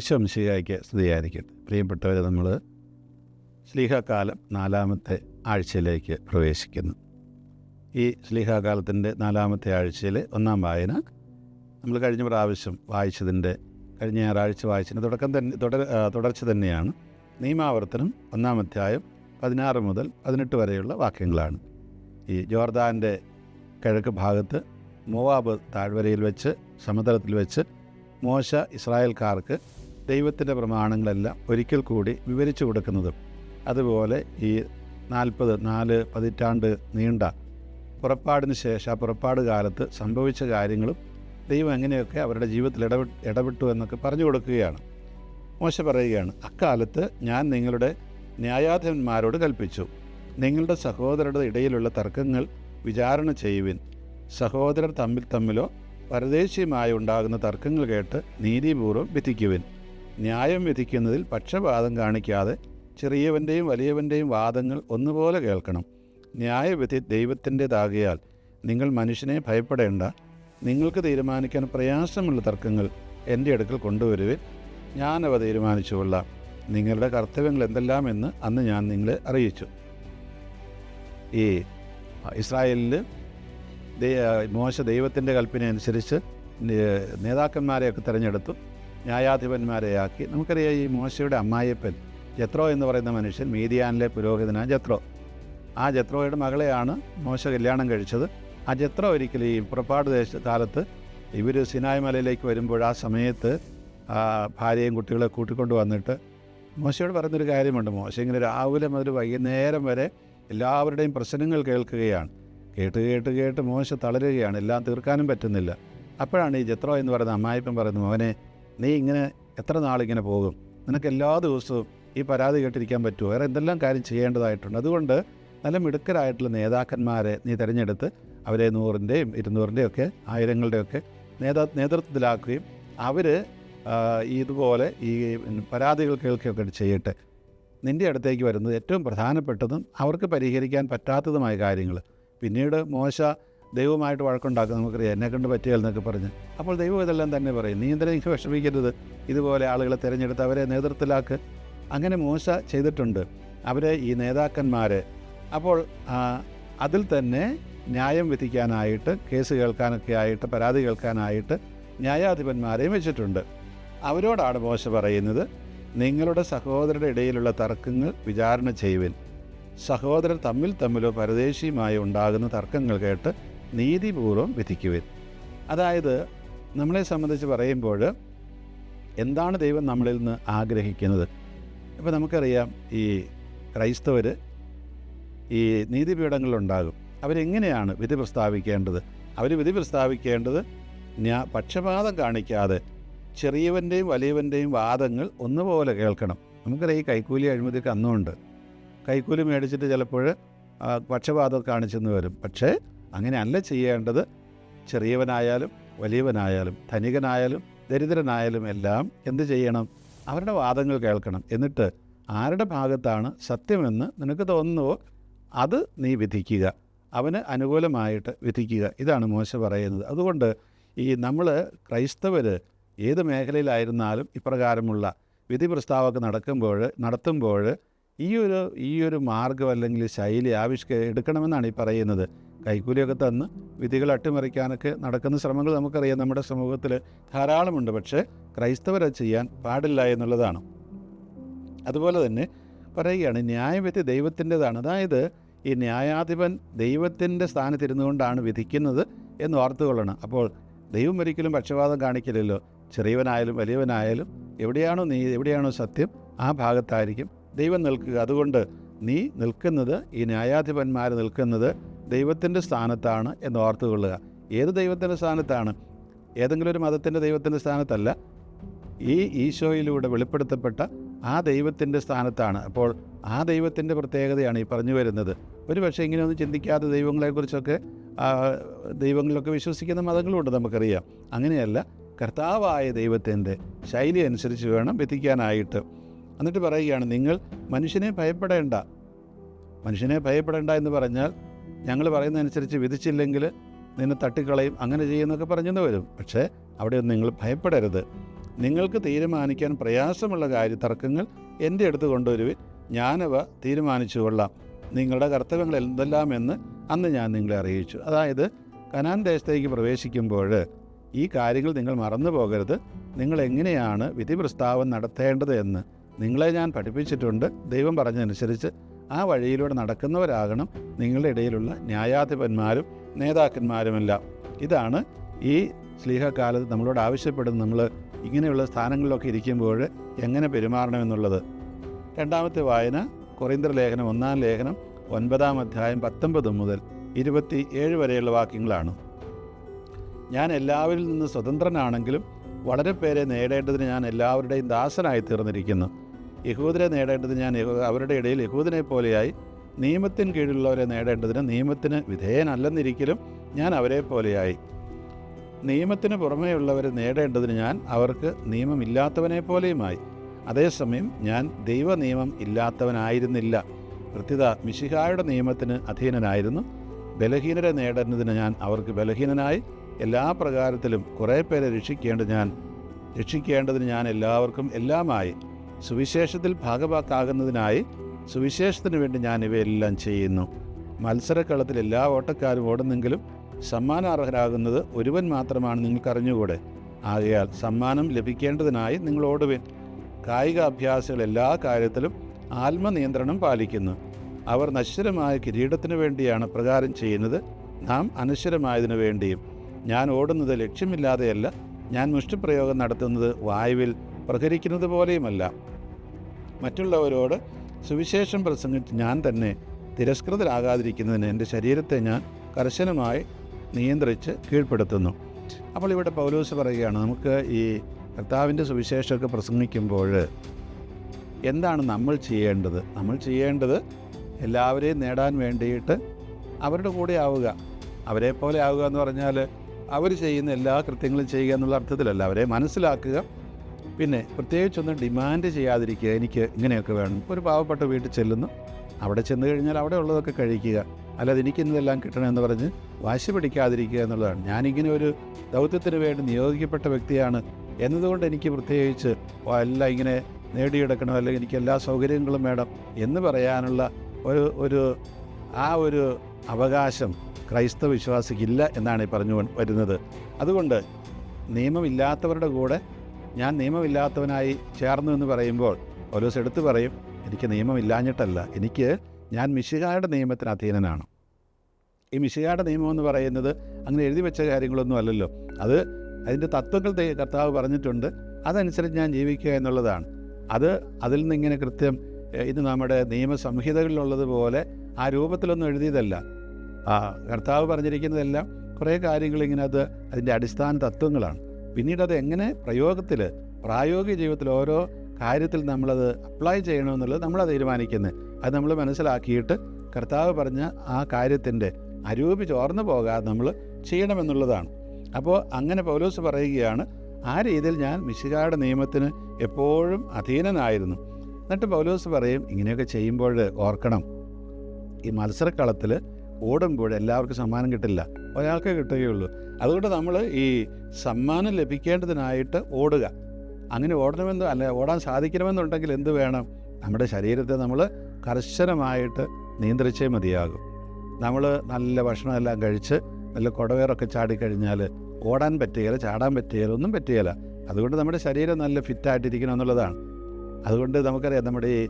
ഈശോംശികായ്ക്ക് സ്തുതിയായിരിക്കട്ടെ പ്രിയപ്പെട്ടവരെ നമ്മൾ സ്ലീഹാകാലം നാലാമത്തെ ആഴ്ചയിലേക്ക് പ്രവേശിക്കുന്നു. ഈ സ്ലീഹാകാലത്തിന്റെ നാലാമത്തെ ആഴ്ചയിൽ ഒന്നാം വായന നമ്മൾ കഴിഞ്ഞ പ്രാവശ്യം വായിച്ചതിന്റെ കഴിഞ്ഞ ഞായറാഴ്ച വായിച്ചതിന്റെ തുടക്കം തന്നെ തുടർ തുടർച്ച തന്നെയാണ്. നിയമാവർത്തനം ഒന്നാം അധ്യായം പതിനാറ് മുതൽ പതിനെട്ട് വരെയുള്ള വാക്യങ്ങളാണ്. ഈ ജോർദാന്റെ കിഴക്ക് ഭാഗത്ത് മോവാബ് താഴ്വരയിൽ വെച്ച് സമതലത്തിൽ വെച്ച് മോശ ഇസ്രായേൽക്കാർക്ക് ദൈവത്തിന്റെ പ്രമാണങ്ങളെല്ലാം ഒരിക്കൽ കൂടി വിവരിച്ചു കൊടുക്കുന്നതും അതുപോലെ ഈ നാൽപ്പത് നാല് പതിറ്റാണ്ട് നീണ്ട പുറപ്പാടിന് ശേഷം ആ പുറപ്പാട് കാലത്ത് സംഭവിച്ച കാര്യങ്ങളും ദൈവം എങ്ങനെയൊക്കെ അവരുടെ ജീവിതത്തിൽ ഇടപെ ഇടപെട്ടു എന്നൊക്കെ പറഞ്ഞു കൊടുക്കുകയാണ്. മോശ പറയുകയാണ് അക്കാലത്ത് ഞാൻ നിങ്ങളുടെ ന്യായാധിപന്മാരോട് കൽപ്പിച്ചു. നിങ്ങളുടെ സഹോദരരുടെ ഇടയിലുള്ള തർക്കങ്ങൾ വിചാരണ ചെയ്യുവിൻ. സഹോദരർ തമ്മിൽ തമ്മിലോ പരദേശീയമായി ഉണ്ടാകുന്ന തർക്കങ്ങൾ കേട്ട് നീതിപൂർവം വിധിക്കുവിൻ. ന്യായം വിധിക്കുന്നതിൽ പക്ഷപാതം കാണിക്കാതെ ചെറിയവന്റെയും വലിയവന്റെയും വാദങ്ങൾ ഒന്നുപോലെ കേൾക്കണം. ന്യായവിധി ദൈവത്തിന്റെതാകിയാൽ നിങ്ങൾ മനുഷ്യനെ ഭയപ്പെടേണ്ട. നിങ്ങൾക്ക് തീരുമാനിക്കാൻ പ്രയാസമുള്ള തർക്കങ്ങൾ എന്റെ അടുക്കൽ കൊണ്ടുവരുവിൻ. ഞാനവ തീരുമാനിച്ചുകൊള്ളാം. നിങ്ങളുടെ കർത്തവ്യങ്ങൾ എന്തെല്ലാമെന്ന് അന്ന് ഞാൻ നിങ്ങളെ അറിയിച്ചു. ഈ ഇസ്രായേലിൽ മോശ ദൈവത്തിന്റെ കൽപ്പന അനുസരിച്ച് നേതാക്കന്മാരെയൊക്കെ തിരഞ്ഞെടുത്തു. ന്യായാധിപന്മാരെയാക്കി. നമുക്കറിയാം ഈ മോശയുടെ അമ്മായിയപ്പൻ ജത്രോ എന്ന് പറയുന്ന മനുഷ്യൻ മീതിയാനിലെ പുരോഹിതനാണ് ജത്രോ. ആ ജത്രോയുടെ മകളെയാണ് മോശ കല്യാണം കഴിച്ചത്. ആ ജത്രോ ഒരിക്കലും ഈ പുറപ്പാട് ദേശ കാലത്ത് ഇവർ സിനായ് മലയിലേക്ക് വരുമ്പോൾ ആ സമയത്ത് ഭാര്യയും കുട്ടികളെ കൂട്ടിക്കൊണ്ട് വന്നിട്ട് മോശയോട് പറയുന്നൊരു കാര്യമുണ്ട്. മോശ ഇങ്ങനെ രാവിലെ മുതൽ വൈകുന്നേരം വരെ എല്ലാവരുടെയും പ്രശ്നങ്ങൾ കേൾക്കുകയാണ്. കേട്ട് കേട്ട് കേട്ട് മോശ തളരുകയാണ്. എല്ലാം തീർക്കാനും പറ്റുന്നില്ല. അപ്പോഴാണ് ഈ ജത്രോ എന്ന് പറയുന്ന അമ്മായിപ്പം പറയുന്നത് മോനെ നീ ഇങ്ങനെ എത്ര നാളിങ്ങനെ പോകും? നിനക്ക് എല്ലാ ദിവസവും ഈ പരാതി കേട്ടിരിക്കാൻ പറ്റുമോ? വേറെ എന്തെല്ലാം കാര്യം ചെയ്യേണ്ടതായിട്ടുണ്ട്? അതുകൊണ്ട് നല്ല മിടുക്കരായിട്ടുള്ള നേതാക്കന്മാരെ നീ തിരഞ്ഞെടുത്ത് അവരെ നൂറിന്റെയും ഇരുന്നൂറിന്റെയും ഒക്കെ ആയിരങ്ങളുടെയൊക്കെ നേതാ നേതൃത്വത്തിലാക്കുകയും അവർ ഇതുപോലെ ഈ പരാതികൾ കേൾക്കുകയൊക്കെ ചെയ്യട്ടെ. നിന്റെ അടുത്തേക്ക് വരുന്നത് ഏറ്റവും പ്രധാനപ്പെട്ടതും അവർക്ക് പരിഹരിക്കാൻ പറ്റാത്തതുമായ കാര്യങ്ങൾ പിന്നീട് മോശ ദൈവമായിട്ട് വഴക്കുണ്ടാക്കും നമുക്കറിയാം. എന്നെ കൊണ്ട് പറ്റിയാലെന്നൊക്കെ പറഞ്ഞ്. അപ്പോൾ ദൈവം ഇതെല്ലാം തന്നെ പറയും. നീ എന്തിനാ എനിക്ക് വിഷമിക്കരുത്? ഇതുപോലെ ആളുകളെ തിരഞ്ഞെടുത്ത് അവരെ നേതൃത്വത്തിലാക്ക്. അങ്ങനെ മോശ ചെയ്തിട്ടുണ്ട് അവരെ ഈ നേതാക്കന്മാരെ. അപ്പോൾ അതിൽ തന്നെ ന്യായം വിധിക്കാനായിട്ട് കേസ് കേൾക്കാനൊക്കെ ആയിട്ട് പരാതി കേൾക്കാനായിട്ട് ന്യായാധിപന്മാരെയും വെച്ചിട്ടുണ്ട്. അവരോടാണ് മോശ പറയുന്നത് നിങ്ങളുടെ സഹോദരരുടെ ഇടയിലുള്ള തർക്കങ്ങൾ വിചാരണ ചെയ്യുവിൻ. സഹോദരർ തമ്മിൽ തമ്മിലോ പരദേശിയുമായി ഉണ്ടാകുന്ന തർക്കങ്ങൾ കേട്ട് നീതിപൂർവം വിധിക്കുവിൻ. അതായത് നമ്മളെ സംബന്ധിച്ച് പറയുമ്പോൾ എന്താണ് ദൈവം നമ്മളിൽ നിന്ന് ആഗ്രഹിക്കുന്നത്? ഇപ്പോൾ നമുക്കറിയാം ഈ ക്രൈസ്തവർ ഈ നീതിപീഠങ്ങളുണ്ടാകും അവരെങ്ങനെയാണ് വിധി പ്രസ്താവിക്കേണ്ടത്? അവർ വിധി പ്രസ്താവിക്കേണ്ടത് ഞാൻ പക്ഷപാതം കാണിക്കാതെ ചെറിയവന്റെയും വലിയവന്റെയും വാദങ്ങൾ ഒന്നുപോലെ കേൾക്കണം. നമുക്കറിയാം ഈ കൈക്കൂലി അഴിമതിക്ക് അന്നുമുണ്ട്. കൈക്കൂലി മേടിച്ചിട്ട് ചിലപ്പോൾ പക്ഷപാതം കാണിച്ചെന്ന് വരും. പക്ഷേ അങ്ങനെ അല്ല ചെയ്യേണ്ടത് ചെറിയവനായാലും വലിയവനായാലും ധനികനായാലും ദരിദ്രനായാലും എല്ലാം എന്ത് ചെയ്യണം? അവരുടെ വാദങ്ങൾ കേൾക്കണം. എന്നിട്ട് ആരുടെ ഭാഗത്താണ് സത്യമെന്ന് നിനക്ക് തോന്നുന്നുവോ അത് നീ വിധിക്കുക. അവന് അനുകൂലമായിട്ട് വിധിക്കുക. ഇതാണ് മോശ പറയുന്നത്. അതുകൊണ്ട് ഈ നമ്മൾ ക്രൈസ്തവർ ഏത് മേഖലയിലായിരുന്നാലും ഇപ്രകാരമുള്ള വിധി പ്രസ്താവമൊക്കെ നടക്കുമ്പോൾ നടത്തുമ്പോൾ ഈ ഒരു ഈ ഒരു മാർഗം അല്ലെങ്കിൽ ശൈലി ആവിഷ്ക എടുക്കണമെന്നാണ് ഈ പറയുന്നത്. കൈക്കൂലിയൊക്കെ തന്ന് വിധികൾ അട്ടിമറിക്കാനൊക്കെ നടക്കുന്ന ശ്രമങ്ങൾ നമുക്കറിയാം. നമ്മുടെ സമൂഹത്തിൽ ധാരാളമുണ്ട്. പക്ഷേ ക്രൈസ്തവരത് ചെയ്യാൻ പാടില്ല എന്നുള്ളതാണ്. അതുപോലെ തന്നെ പറയുകയാണ് ന്യായവിധി ദൈവത്തിന്റെതാണ്. അതായത് ഈ ന്യായാധിപൻ ദൈവത്തിന്റെ സ്ഥാനത്തിരുന്നു കൊണ്ടാണ് വിധിക്കുന്നത് എന്ന് ഓർത്തുകൊള്ളണം. അപ്പോൾ ദൈവം ഒരിക്കലും പക്ഷപാതം കാണിക്കില്ലല്ലോ. ചെറിയവനായാലും വലിയവനായാലും എവിടെയാണോ നീ എവിടെയാണോ സത്യം ആ ഭാഗത്തായിരിക്കും ദൈവം നിൽക്കുക. അതുകൊണ്ട് നീ നിൽക്കുന്നത് ഈ ന്യായാധിപന്മാർ നിൽക്കുന്നത് ദൈവത്തിന്റെ സ്ഥാനത്താണ് എന്ന് ഓർത്തുകൊള്ളുക ഏത് ദൈവത്തിന്റെ സ്ഥാനത്താണ്? ഏതെങ്കിലും ഒരു മതത്തിന്റെ ദൈവത്തിന്റെ സ്ഥാനത്തല്ല. ഈ ഈശോയിലൂടെ വെളിപ്പെടുത്തപ്പെട്ട ആ ദൈവത്തിന്റെ സ്ഥാനത്താണ്. അപ്പോൾ ആ ദൈവത്തിന്റെ പ്രത്യേകതയാണ് ഈ പറഞ്ഞു വരുന്നത്. ഒരു പക്ഷേ ഇങ്ങനെയൊന്നും ചിന്തിക്കാത്ത ദൈവങ്ങളെക്കുറിച്ചൊക്കെ ദൈവങ്ങളിലൊക്കെ വിശ്വസിക്കുന്ന മതങ്ങളുണ്ട് നമുക്കറിയാം. അങ്ങനെയല്ല കർത്താവായ ദൈവത്തിന്റെ ശൈലി അനുസരിച്ച് വേണം വിധിക്കാനായിട്ട് എന്നിട്ട് പറയുകയാണ് നിങ്ങൾ മനുഷ്യനെ ഭയപ്പെടേണ്ട. മനുഷ്യനെ ഭയപ്പെടേണ്ട എന്ന് പറഞ്ഞാൽ ഞങ്ങൾ പറയുന്നതനുസരിച്ച് വിധിച്ചില്ലെങ്കിൽ നിന്നെ തട്ടിക്കളയും അങ്ങനെ ചെയ്യുന്നൊക്കെ പറഞ്ഞെന്ന് വരും. പക്ഷേ അവിടെയൊന്നും നിങ്ങൾ ഭയപ്പെടരുത്. നിങ്ങൾക്ക് തീരുമാനിക്കാൻ പ്രയാസമുള്ള കാര്യ തർക്കങ്ങൾ എന്റെ അടുത്ത് കൊണ്ടുവരുവിൻ. ഞാനവ തീരുമാനിച്ചു കൊള്ളാം നിങ്ങളുടെ കർത്തവ്യങ്ങൾ എന്തെല്ലാമെന്ന് അന്ന് ഞാൻ നിങ്ങളെ അറിയിച്ചു. അതായത് കനാൻ ദേശത്തേക്ക് പ്രവേശിക്കുമ്പോൾ ഈ കാര്യങ്ങൾ നിങ്ങൾ മറന്നു പോകരുത്. നിങ്ങൾ എങ്ങനെയാണ് വിധി പ്രസ്താവം നടത്തേണ്ടത് എന്ന് നിങ്ങളെ ഞാൻ പഠിപ്പിച്ചിട്ടുണ്ട്. ദൈവം പറഞ്ഞതനുസരിച്ച് ആ വഴിയിലൂടെ നടക്കുന്നവരാകണം നിങ്ങളുടെ ഇടയിലുള്ള ന്യായാധിപന്മാരും നേതാക്കന്മാരുമെല്ലാം. ഇതാണ് ഈ സ്ലീഹകാലത്ത് നമ്മളോട് ആവശ്യപ്പെടുന്നത്. നമ്മൾ ഇങ്ങനെയുള്ള സ്ഥാനങ്ങളിലൊക്കെ ഇരിക്കുമ്പോൾ എങ്ങനെ പെരുമാറണമെന്നുള്ളത് രണ്ടാമത്തെ വായന കുറേന്ദ്ര ലേഖനം ഒന്നാം ലേഖനം ഒൻപതാം അധ്യായം പത്തൊമ്പത് മുതൽ ഇരുപത്തി ഏഴ് വരെയുള്ള വാക്യങ്ങളാണ്. ഞാൻ എല്ലാവരിൽ നിന്ന് സ്വതന്ത്രനാണെങ്കിലും വളരെ പേരെ നേടേണ്ടതിന് ഞാൻ എല്ലാവരുടെയും ദാസനായി തീർന്നിരിക്കുന്നു. യഹൂദരെ നേടേണ്ടതിന് ഞാൻ അവരുടെ ഇടയിൽ യഹൂദനെ പോലെയായി നിയമത്തിന് കീഴിലുള്ളവരെ നേടേണ്ടതിന് നിയമത്തിന് വിധേയനല്ലെന്നിരിക്കലും ഞാൻ അവരെ പോലെയായി. നിയമത്തിന് പുറമേയുള്ളവരെ നേടേണ്ടതിന് ഞാൻ അവർക്ക് നിയമമില്ലാത്തവനെ പോലെയുമായി. അതേസമയം ഞാൻ ദൈവ നിയമം ഇല്ലാത്തവനായിരുന്നില്ല. കൃത്യത മിശിഹായുടെ നിയമത്തിന് അധീനനായിരുന്നു. ബലഹീനരെ നേടുന്നതിന് ഞാൻ അവർക്ക് ബലഹീനനായി. എല്ലാ പ്രകാരത്തിലും കുറേ പേരെ രക്ഷിക്കേണ്ട ഞാൻ രക്ഷിക്കേണ്ടതിന് ഞാൻ എല്ലാവർക്കും എല്ലാമായി. സുവിശേഷത്തിൽ ഭാഗവാക്കാകുന്നതിനായി സുവിശേഷത്തിന് വേണ്ടി ഞാൻ ഇവയെല്ലാം ചെയ്യുന്നു. മത്സരക്കളത്തിൽ എല്ലാ ഓട്ടക്കാരും ഓടുന്നെങ്കിലും സമ്മാനാർഹരാകുന്നത് ഒരുവൻ മാത്രമാണ് നിങ്ങൾക്കറിഞ്ഞുകൂടെ? ആകയാൽ സമ്മാനം ലഭിക്കേണ്ടതിനായി നിങ്ങൾ ഓടുവിൻ. കായിക അഭ്യാസികൾ എല്ലാ കാര്യത്തിലും ആത്മനിയന്ത്രണം പാലിക്കുന്നു. അവർ നശ്വരമായ കിരീടത്തിനു വേണ്ടിയാണ് പ്രകാരം ചെയ്യുന്നത്. നാം അനശ്വരമായതിനു വേണ്ടിയും. ഞാൻ ഓടുന്നത് ലക്ഷ്യമില്ലാതെയല്ല. ഞാൻ മുഷ്ടിപ്രയോഗം നടത്തുന്നത് വായുവിൽ പ്രഹരിക്കുന്നത് പോലെയുമല്ല മറ്റുള്ളവരോട് സുവിശേഷം പ്രസംഗിച്ച് ഞാൻ തന്നെ തിരസ്കൃതരാകാതിരിക്കുന്നതിന് എന്റെ ശരീരത്തെ ഞാൻ കർശനമായി നിയന്ത്രിച്ച് കീഴ്പ്പെടുത്തുന്നു. അപ്പോൾ ഇവിടെ പൗലോസ് പറയുകയാണ് നമുക്ക് ഈ കർത്താവിന്റെ സുവിശേഷമൊക്കെ പ്രസംഗിക്കുമ്പോൾ എന്താണ് നമ്മൾ ചെയ്യേണ്ടത്? നമ്മൾ ചെയ്യേണ്ടത് എല്ലാവരെയും നേടാൻ വേണ്ടിയിട്ട് അവരുടെ കൂടെ ആവുക. അവരെ പോലെ ആവുക എന്ന് പറഞ്ഞാൽ അവർ ചെയ്യുന്ന എല്ലാ കൃത്യങ്ങളും ചെയ്യുക എന്നുള്ള അർത്ഥത്തിലല്ല. അവരെ മനസ്സിലാക്കുക പിന്നെ പ്രത്യേകിച്ചൊന്നും ഡിമാൻഡ് ചെയ്യാതിരിക്കുക. എനിക്ക് ഇങ്ങനെയൊക്കെ വേണം. ഒരു പാവപ്പെട്ട വീട്ടിൽ ചെല്ലുന്നു. അവിടെ ചെന്ന് കഴിഞ്ഞാൽ അവിടെ ഉള്ളതൊക്കെ കഴിക്കുക. അല്ലാതെ എനിക്കിന്നതെല്ലാം കിട്ടണമെന്ന് പറഞ്ഞ് വാശി പിടിക്കാതിരിക്കുക എന്നുള്ളതാണ്. ഞാനിങ്ങനെ ഒരു ദൗത്യത്തിന് വേണ്ടി നിയോഗിക്കപ്പെട്ട വ്യക്തിയാണ് എന്നതുകൊണ്ട് എനിക്ക് പ്രത്യേകിച്ച് എല്ലാം ഇങ്ങനെ നേടിയെടുക്കണം. അല്ലെങ്കിൽ എനിക്ക് എല്ലാ സൗകര്യങ്ങളും വേണം എന്ന് പറയാനുള്ള ഒരു ഒരു ആ ഒരു അവകാശം ക്രൈസ്തവ വിശ്വാസിക്കില്ല എന്നാണ് ഈ പറഞ്ഞു വരുന്നത് അതുകൊണ്ട് നിയമമില്ലാത്തവരുടെ കൂടെ ഞാൻ നിയമമില്ലാത്തവനായി ചേർന്നു എന്ന് പറയുമ്പോൾ ഒരു ദിവസം എടുത്തു പറയും എനിക്ക് നിയമമില്ലാഞ്ഞിട്ടല്ല എനിക്ക് ഞാൻ മിശികായുടെ നിയമത്തിന് അധീനനാണ്. ഈ മിശികായുടെ നിയമം എന്ന് പറയുന്നത് അങ്ങനെ എഴുതി വെച്ച കാര്യങ്ങളൊന്നും അല്ലല്ലോ. അത് അതിന്റെ തത്വങ്ങൾ കർത്താവ് പറഞ്ഞിട്ടുണ്ട്. അതനുസരിച്ച് ഞാൻ ജീവിക്കുക എന്നുള്ളതാണ്. അത് അതിൽ നിന്ന് ഇങ്ങനെ കൃത്യം ഇത് നമ്മുടെ നിയമസംഹിതകളിലുള്ളതുപോലെ ആ രൂപത്തിലൊന്നും എഴുതിയതല്ല. ആ കർത്താവ് പറഞ്ഞിരിക്കുന്നതെല്ലാം കുറേ കാര്യങ്ങൾ ഇങ്ങനെ അത് അതിന്റെ അടിസ്ഥാന തത്വങ്ങളാണ്. പിന്നീട് അത് എങ്ങനെ പ്രയോഗത്തിൽ പ്രായോഗിക ജീവിതത്തിൽ ഓരോ കാര്യത്തിൽ നമ്മളത് അപ്ലൈ ചെയ്യണമെന്നുള്ളത് നമ്മളത് തീരുമാനിക്കുന്നത് അത് നമ്മൾ മനസ്സിലാക്കിയിട്ട് കർത്താവ് പറഞ്ഞ ആ കാര്യത്തിന്റെ അരൂപി ചോർന്നു പോകാതെ നമ്മൾ ചെയ്യണമെന്നുള്ളതാണ്. അപ്പോൾ അങ്ങനെ പൗലോസ് പറയുകയാണ് ആ രീതിയിൽ ഞാൻ മിശികായുടെ നിയമത്തിന് എപ്പോഴും അധീനനായിരുന്നു. എന്നിട്ട് പൗലോസ് പറയും ഇങ്ങനെയൊക്കെ ചെയ്യുമ്പോൾ ഓർക്കണം. ഈ മത്സരക്കളത്തിൽ ഓടുമ്പോൾ എല്ലാവർക്കും സമ്മാനം കിട്ടില്ല. ഒരാൾക്കേ കിട്ടുകയുള്ളൂ. അതുകൊണ്ട് നമ്മൾ ഈ സമ്മാനം ലഭിക്കേണ്ടതിനായിട്ട് ഓടുക. അങ്ങനെ ഓടണമെന്ന് അല്ല ഓടാൻ സാധിക്കണമെന്നുണ്ടെങ്കിൽ എന്ത് വേണം? നമ്മുടെ ശരീരത്തെ നമ്മൾ കർശനമായിട്ട് നിയന്ത്രിച്ചേ മതിയാകും. നമ്മൾ നല്ല ഭക്ഷണമെല്ലാം കഴിച്ച് നല്ല കുടവേറൊക്കെ ചാടിക്കഴിഞ്ഞാൽ ഓടാൻ പറ്റുകയില്ല ചാടാൻ പറ്റുകയില്ല ഒന്നും പറ്റുകയില്ല. അതുകൊണ്ട് നമ്മുടെ ശരീരം നല്ല ഫിറ്റായിട്ടിരിക്കണം എന്നുള്ളതാണ്. അതുകൊണ്ട് നമുക്കറിയാം നമ്മുടെ ഈ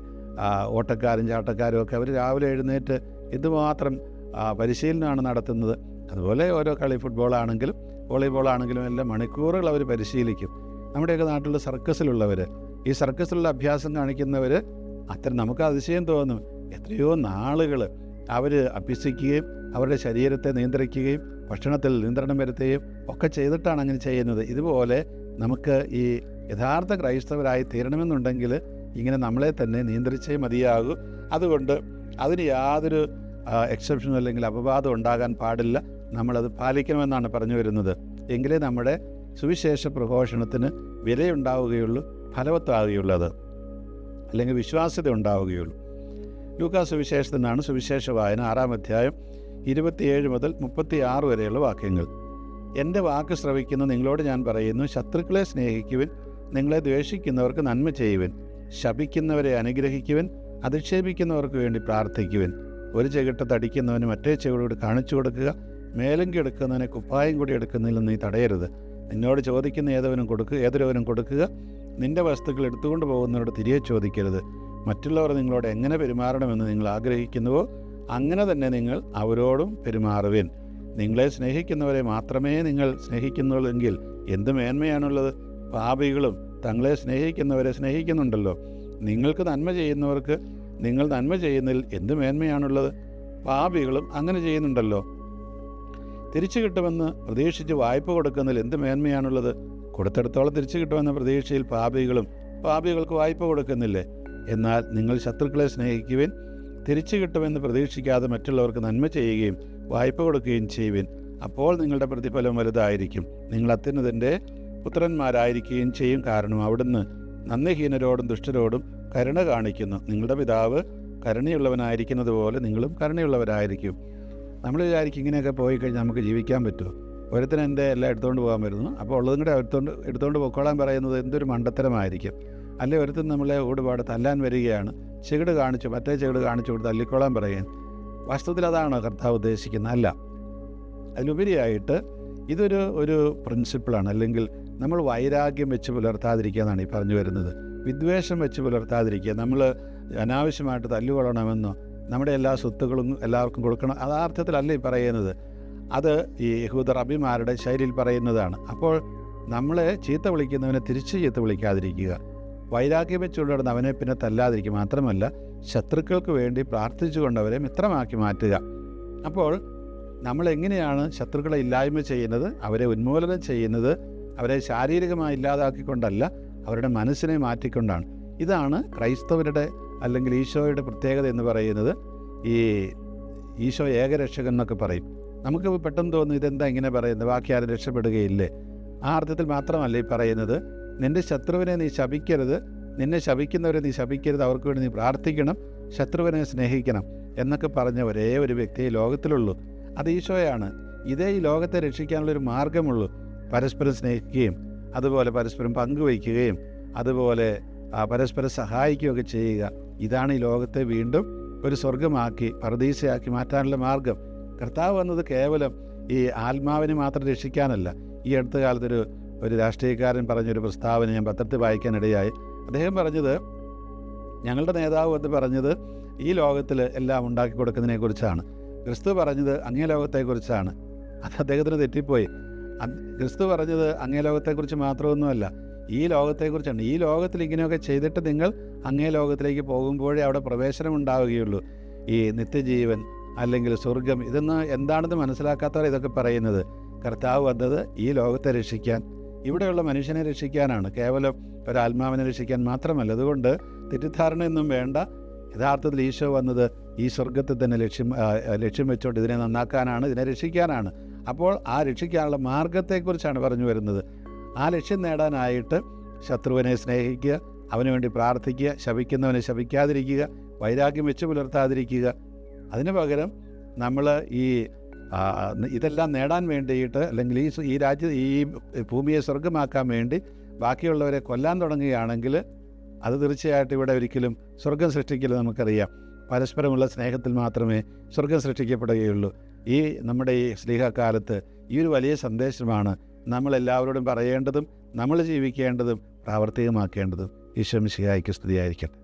ഓട്ടക്കാരും ചാട്ടക്കാരും ഒക്കെ അവർ രാവിലെ എഴുന്നേറ്റ് ഇതുമാത്രം പരിശീലനമാണ് നടത്തുന്നത്. അതുപോലെ ഓരോ കളി ഫുട്ബോളാണെങ്കിലും വോളിബോളാണെങ്കിലും എല്ലാം മണിക്കൂറുകൾ അവർ പരിശീലിക്കും. നമ്മുടെയൊക്കെ നാട്ടിൽ സർക്കസിലുള്ളവർ ഈ സർക്കസിലുള്ള അഭ്യാസം കാണിക്കുന്നവർ അത്ര നമുക്ക് അതിശയം തോന്നും. എത്രയോ നാളുകൾ അവർ അഭ്യസിക്കുകയും അവരുടെ ശരീരത്തെ നിയന്ത്രിക്കുകയും ഭക്ഷണത്തിൽ നിയന്ത്രണം വരുത്തുകയും ഒക്കെ ചെയ്തിട്ടാണ് അങ്ങനെ ചെയ്യുന്നത്. ഇതുപോലെ നമുക്ക് ഈ യഥാർത്ഥ ക്രൈസ്തവരായി തീരണമെന്നുണ്ടെങ്കിൽ ഇങ്ങനെ നമ്മളെ തന്നെ നിയന്ത്രിച്ചേ മതിയാകൂ. അതുകൊണ്ട് അതിന് യാതൊരു എക്സെപ്ഷനും അല്ലെങ്കിൽ അപവാദം ഉണ്ടാകാൻ പാടില്ല. നമ്മളത് പാലിക്കണമെന്നാണ് പറഞ്ഞു വരുന്നത്. എങ്കിലേ നമ്മുടെ സുവിശേഷ പ്രഘോഷണത്തിന് വിലയുണ്ടാവുകയുള്ളൂ ഫലവത്താവുകയുള്ളൂ അത്. അല്ലെങ്കിൽ വിശ്വാസ്യത ഉണ്ടാവുകയുള്ളൂ. ലൂക്കാ സുവിശേഷത്തിനാണ് സുവിശേഷ വായന ആറാം അധ്യായം ഇരുപത്തിയേഴ് മുതൽ മുപ്പത്തി ആറ് വരെയുള്ള വാക്യങ്ങൾ. എന്റെ വാക്ക് ശ്രവിക്കുന്ന നിങ്ങളോട് ഞാൻ പറയുന്നു ശത്രുക്കളെ സ്നേഹിക്കുവിൻ നിങ്ങളെ ദ്വേഷിക്കുന്നവർക്ക് നന്മ ചെയ്യുവൻ ശപിക്കുന്നവരെ അനുഗ്രഹിക്കുവൻ അധിക്ഷേപിക്കുന്നവർക്ക് വേണ്ടി പ്രാർത്ഥിക്കുവൻ. ഒരു ചെകിട്ട് തടിക്കുന്നവന് മറ്റേ ചെവിടോട് കാണിച്ചു കൊടുക്കുക. മേലങ്കി എടുക്കുന്നവനെ കുപ്പായം കൂടി എടുക്കുന്നതിൽ നീ തടയരുത്. നിന്നോട് ചോദിക്കുന്ന ഏതവനും കൊടുക്കുക ഏതൊരുവനും കൊടുക്കുക. നിന്റെ വസ്തുക്കൾ എടുത്തുകൊണ്ട് പോകുന്നവരോട് തിരികെ ചോദിക്കരുത്. മറ്റുള്ളവർ നിങ്ങളോട് എങ്ങനെ പെരുമാറണമെന്ന് നിങ്ങൾ ആഗ്രഹിക്കുന്നുവോ അങ്ങനെ തന്നെ നിങ്ങൾ അവരോടും പെരുമാറുവിൻ. നിങ്ങളെ സ്നേഹിക്കുന്നവരെ മാത്രമേ നിങ്ങൾ സ്നേഹിക്കുന്നുള്ളെങ്കിൽ എന്ത് മേന്മയാണുള്ളത്? പാപികളും തങ്ങളെ സ്നേഹിക്കുന്നവരെ സ്നേഹിക്കുന്നുണ്ടല്ലോ. നിങ്ങൾക്ക് നന്മ ചെയ്യുന്നവർക്ക് നിങ്ങൾ നന്മ ചെയ്യുന്നതിൽ എന്ത് മേന്മയാണുള്ളത്? പാപികളും അങ്ങനെ ചെയ്യുന്നുണ്ടല്ലോ. തിരിച്ചു കിട്ടുമെന്ന് പ്രതീക്ഷിച്ച് വായ്പ കൊടുക്കുന്നതിൽ എന്ത് മേന്മയാണുള്ളത്? കൊടുത്തിടത്തോളം തിരിച്ചു കിട്ടുമെന്ന പ്രതീക്ഷയിൽ പാപികളും പാപികൾക്ക് വായ്പ കൊടുക്കുന്നില്ലേ? എന്നാൽ നിങ്ങൾ ശത്രുക്കളെ സ്നേഹിക്കുവിൻ തിരിച്ചു കിട്ടുമെന്ന് പ്രതീക്ഷിക്കാതെ മറ്റുള്ളവർക്ക് നന്മ ചെയ്യുകയും വായ്പ കൊടുക്കുകയും ചെയ്യുവിൻ. അപ്പോൾ നിങ്ങളുടെ പ്രതിഫലം വലുതായിരിക്കും. നിങ്ങൾ അത്യുന്നതിന്റെ പുത്രന്മാരായിരിക്കുകയും ചെയ്യും. കാരണം അവിടുന്ന് നന്ദിഹീനരോടും ദുഷ്ടരോടും കരുണ കാണിക്കുന്നു. നിങ്ങളുടെ പിതാവ് കരുണയുള്ളവനായിരിക്കുന്നത് പോലെ നിങ്ങളും കരുണയുള്ളവരായിരിക്കും. നമ്മൾ വിചാരിക്കും ഇങ്ങനെയൊക്കെ പോയി കഴിഞ്ഞാൽ നമുക്ക് ജീവിക്കാൻ പറ്റുമോ? ഒരുത്തൻ എന്റെ എല്ലാം എടുത്തുകൊണ്ട് പോകാൻ വരുന്നു. അപ്പോൾ ഉള്ളതും കൂടെ എടുത്തുകൊണ്ട് എടുത്തുകൊണ്ട് പൊക്കോളാൻ പറയുന്നത് എന്തൊരു മണ്ടത്തരമായിരിക്കും. അല്ലെ ഒരുത്തൻ നമ്മളെ ഓടുപാട് തല്ലാൻ വരികയാണ്. ചെകിട് കാണിച്ചു മറ്റേ ചെകിട് കാണിച്ചു കൊടുത്ത് തല്ലിക്കോളാൻ പറയുക വാസ്തവത്തിൽ അതാണ് കർത്താവ് ഉദ്ദേശിക്കുന്നത്? അല്ല. അതിലുപരിയായിട്ട് ഇതൊരു ഒരു പ്രിൻസിപ്പിളാണ് അല്ലെങ്കിൽ നമ്മൾ വൈരാഗ്യം വെച്ച് പുലർത്താതിരിക്കുക എന്നാണ് ഈ പറഞ്ഞു വരുന്നത്. വിദ്വേഷം വെച്ച് പുലർത്താതിരിക്കുക. നമ്മൾ അനാവശ്യമായിട്ട് തല്ലുകൊള്ളണമെന്നോ നമ്മുടെ എല്ലാ സ്വത്തുക്കളും എല്ലാവർക്കും കൊടുക്കണം. അത് ഈ പറയുന്നത്. അത് ഈ യഹൂദർ അഭിമാരുടെ ശൈലിയിൽ പറയുന്നതാണ്. അപ്പോൾ നമ്മളെ ചീത്ത വിളിക്കുന്നവനെ തിരിച്ച് ചീത്ത വിളിക്കാതിരിക്കുക. വൈരാഗ്യം വെച്ചുകൊണ്ടിടുന്ന അവനെ പിന്നെ തല്ലാതിരിക്കുക മാത്രമല്ല ശത്രുക്കൾക്ക് വേണ്ടി പ്രാർത്ഥിച്ചുകൊണ്ട് അവരെ മിത്രമാക്കി മാറ്റുക. അപ്പോൾ നമ്മൾ എങ്ങനെയാണ് ശത്രുക്കളെ ഇല്ലായ്മ ചെയ്യുന്നത്? അവരെ ഉന്മൂലനം ചെയ്യുന്നത്? അവരെ ശാരീരികമായി ഇല്ലാതാക്കിക്കൊണ്ടല്ല അവരുടെ മനസ്സിനെ മാറ്റിക്കൊണ്ടാണ്. ഇതാണ് ക്രൈസ്തവരുടെ അല്ലെങ്കിൽ ഈശോയുടെ പ്രത്യേകത എന്ന് പറയുന്നത്. ഈ ഈശോ ഏകരക്ഷകൻ എന്നൊക്കെ പറയും. നമുക്ക് പെട്ടെന്ന് തോന്നുന്നു ഇതെന്താ ഇങ്ങനെ പറയുന്നത്? ബാക്കി ആരും രക്ഷപ്പെടുകയില്ലേ? ആ അർത്ഥത്തിൽ മാത്രമല്ല ഈ പറയുന്നത്. നിന്റെ ശത്രുവിനെ നീ ശപിക്കരുത്. നിന്നെ ശപിക്കുന്നവരെ നീ ശപിക്കരുത്. അവർക്ക് വേണ്ടി നീ പ്രാർത്ഥിക്കണം. ശത്രുവിനെ സ്നേഹിക്കണം എന്നൊക്കെ പറഞ്ഞ ഒരേ ഒരു വ്യക്തി ഈ ലോകത്തിലുള്ളൂ. അത് ഈശോയാണ്. ഇതേ ഈ ലോകത്തെ രക്ഷിക്കാനുള്ളൊരു മാർഗമുള്ളൂ പരസ്പരം സ്നേഹിക്കുകയും അതുപോലെ പരസ്പരം പങ്കുവയ്ക്കുകയും അതുപോലെ പരസ്പരം സഹായിക്കുകയൊക്കെ ചെയ്യുക. ഇതാണ് ഈ ലോകത്തെ വീണ്ടും ഒരു സ്വർഗമാക്കി പരദീസയാക്കി മാറ്റാനുള്ള മാർഗം കർത്താവ് വന്നത് കേവലം ഈ ആത്മാവിനെ മാത്രം രക്ഷിക്കാനല്ല. ഈ അടുത്ത കാലത്തൊരു ഒരു രാഷ്ട്രീയക്കാരൻ പറഞ്ഞൊരു പ്രസ്താവന ഞാൻ പത്രത്തിൽ വായിക്കാനിടയായി. അദ്ദേഹം പറഞ്ഞത് ഞങ്ങളുടെ നേതാവ് എന്ന് പറഞ്ഞത് ഈ ലോകത്തിൽ എല്ലാം ഉണ്ടാക്കി കൊടുക്കുന്നതിനെക്കുറിച്ചാണ്. ക്രിസ്തു പറഞ്ഞത് അങ്ങേ ലോകത്തെക്കുറിച്ചാണ്. അത് അദ്ദേഹത്തിന് തെറ്റിപ്പോയി. ക്രിസ്തു പറഞ്ഞത് അങ്ങേ ലോകത്തെക്കുറിച്ച് മാത്രമൊന്നുമല്ല ഈ ലോകത്തെക്കുറിച്ചാണ്. ഈ ലോകത്തിൽ ഇങ്ങനെയൊക്കെ ചെയ്തിട്ട് നിങ്ങൾ അങ്ങേ ലോകത്തിലേക്ക് പോകുമ്പോഴേ അവിടെ പ്രവേശനം ഉണ്ടാവുകയുള്ളൂ ഈ നിത്യജീവൻ അല്ലെങ്കിൽ സ്വർഗം ഇതൊന്നും എന്താണെന്ന് മനസ്സിലാക്കാത്തവർ ഇതൊക്കെ പറയുന്നത്. കർത്താവ് വന്നത് ഈ ലോകത്തെ രക്ഷിക്കാൻ ഇവിടെയുള്ള മനുഷ്യനെ രക്ഷിക്കാനാണ്. കേവലം ഒരാത്മാവിനെ രക്ഷിക്കാൻ മാത്രമല്ല അതുകൊണ്ട് തെറ്റിദ്ധാരണയൊന്നും വേണ്ട. യഥാർത്ഥത്തിൽ ഈശോ വന്നത് ഈ സ്വർഗത്തെ തന്നെ ലക്ഷ്യം ലക്ഷ്യം വെച്ചുകൊണ്ട് ഇതിനെ നന്നാക്കാനാണ് ഇതിനെ രക്ഷിക്കാനാണ്. അപ്പോൾ ആ രക്ഷിക്കാനുള്ള മാർഗത്തെക്കുറിച്ചാണ് പറഞ്ഞു വരുന്നത്. ആ ലക്ഷ്യം നേടാനായിട്ട് ശത്രുവിനെ സ്നേഹിക്കുക അവന് വേണ്ടി പ്രാർത്ഥിക്കുക ശപിക്കുന്നവനെ ശപിക്കാതിരിക്കുക വൈരാഗ്യം വെച്ച് പുലർത്താതിരിക്കുക. അതിന് പകരം നമ്മൾ ഈ ഇതെല്ലാം നേടാൻ വേണ്ടിയിട്ട് അല്ലെങ്കിൽ ഈ ഈ രാജ്യ ഈ ഭൂമിയെ സ്വർഗമാക്കാൻ വേണ്ടി ബാക്കിയുള്ളവരെ കൊല്ലാൻ തുടങ്ങുകയാണെങ്കിൽ അത് തീർച്ചയായിട്ടും ഇവിടെ ഒരിക്കലും സ്വർഗം സൃഷ്ടിക്കില്ല നമുക്കറിയാം. പരസ്പരമുള്ള സ്നേഹത്തിൽ മാത്രമേ സ്വർഗം സൃഷ്ടിക്കപ്പെടുകയുള്ളൂ. ഈ നമ്മുടെ ഈ സ്നേഹകാലത്ത് ഈ ഒരു വലിയ സന്ദേശമാണ് നമ്മളെല്ലാവരോടും പറയേണ്ടതും നമ്മൾ ജീവിക്കേണ്ടതും പ്രാവർത്തികമാക്കേണ്ടതും. ഈശ്വം ശിഹായിക്ക് സ്തുതിയായിരിക്കട്ടെ.